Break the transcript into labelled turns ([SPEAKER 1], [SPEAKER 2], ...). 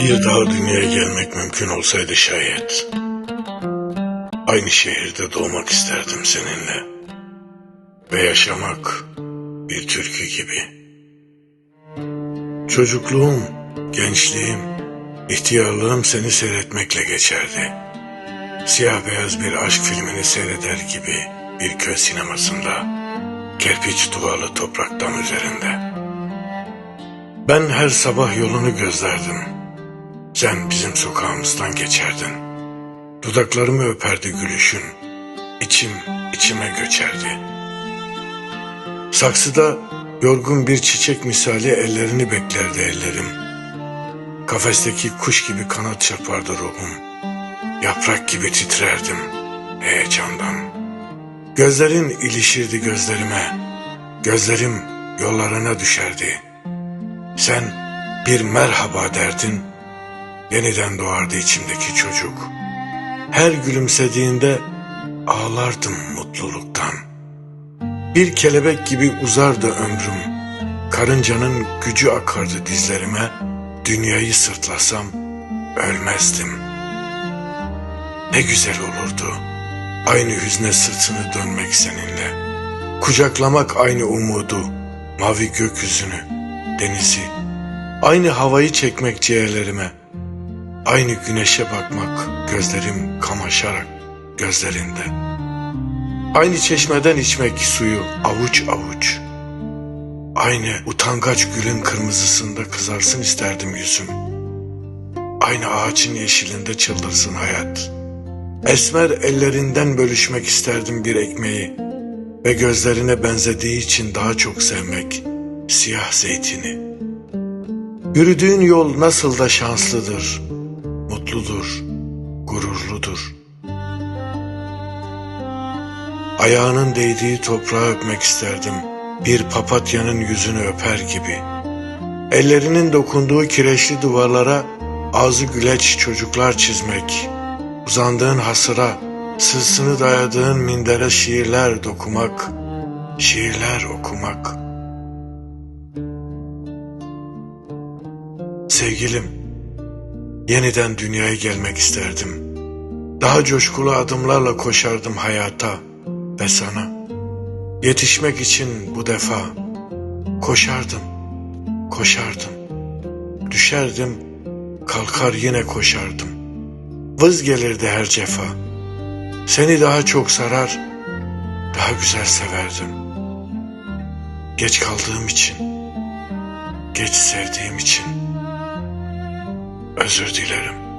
[SPEAKER 1] Bir daha dünyaya gelmek mümkün olsaydı şayet. Aynı şehirde doğmak isterdim seninle. Ve yaşamak bir türkü gibi. Çocukluğum, gençliğim, ihtiyarlığım seni seyretmekle geçerdi. Siyah beyaz bir aşk filmini seyreder gibi bir köy sinemasında, kerpiç duvarlı topraktan üzerinde. Ben her sabah yolunu gözlerdim. Sen bizim sokağımızdan geçerdin. Dudaklarımı öperdi gülüşün. İçim içime göçerdi. Saksıda yorgun bir çiçek misali ellerini beklerdi ellerim. Kafesteki kuş gibi kanat çırpardı ruhum. Yaprak gibi titrerdim heyecandan. Gözlerin ilişirdi gözlerime. Gözlerim yollarına düşerdi. Sen bir merhaba derdin. Yeniden doğardı içimdeki çocuk. Her gülümsediğinde ağlardım mutluluktan. Bir kelebek gibi uzardı ömrüm. Karıncanın gücü akardı dizlerime. Dünyayı sırtlasam ölmezdim. Ne güzel olurdu. Aynı hüzne sırtını dönmek seninle. Kucaklamak aynı umudu, mavi gökyüzünü, denizi. Aynı havayı çekmek ciğerlerime. Aynı güneşe bakmak gözlerim kamaşarak gözlerinde. Aynı çeşmeden içmek suyu avuç avuç. Aynı utangaç gülün kırmızısında kızarsın isterdim yüzüm. Aynı ağacın yeşilinde çıldırsın hayat. Esmer ellerinden bölüşmek isterdim bir ekmeği ve gözlerine benzediği için daha çok sevmek siyah zeytini. Yürüdüğün yol nasıl da şanslıdır, mutludur, gururludur. Ayağının değdiği toprağı öpmek isterdim, bir papatyanın yüzünü öper gibi. Ellerinin dokunduğu kireçli duvarlara ağzı güleç çocuklar çizmek, uzandığın hasıra, sırtını dayadığın mindere şiirler dokumak, şiirler okumak. Sevgilim, yeniden dünyaya gelmek isterdim. Daha coşkulu adımlarla koşardım hayata ve sana. Yetişmek için bu defa koşardım, koşardım. Düşerdim, kalkar yine koşardım. Vız gelirdi her cefa. Seni daha çok sarar, daha güzel severdim. Geç kaldığım için, geç sevdiğim için özür dilerim.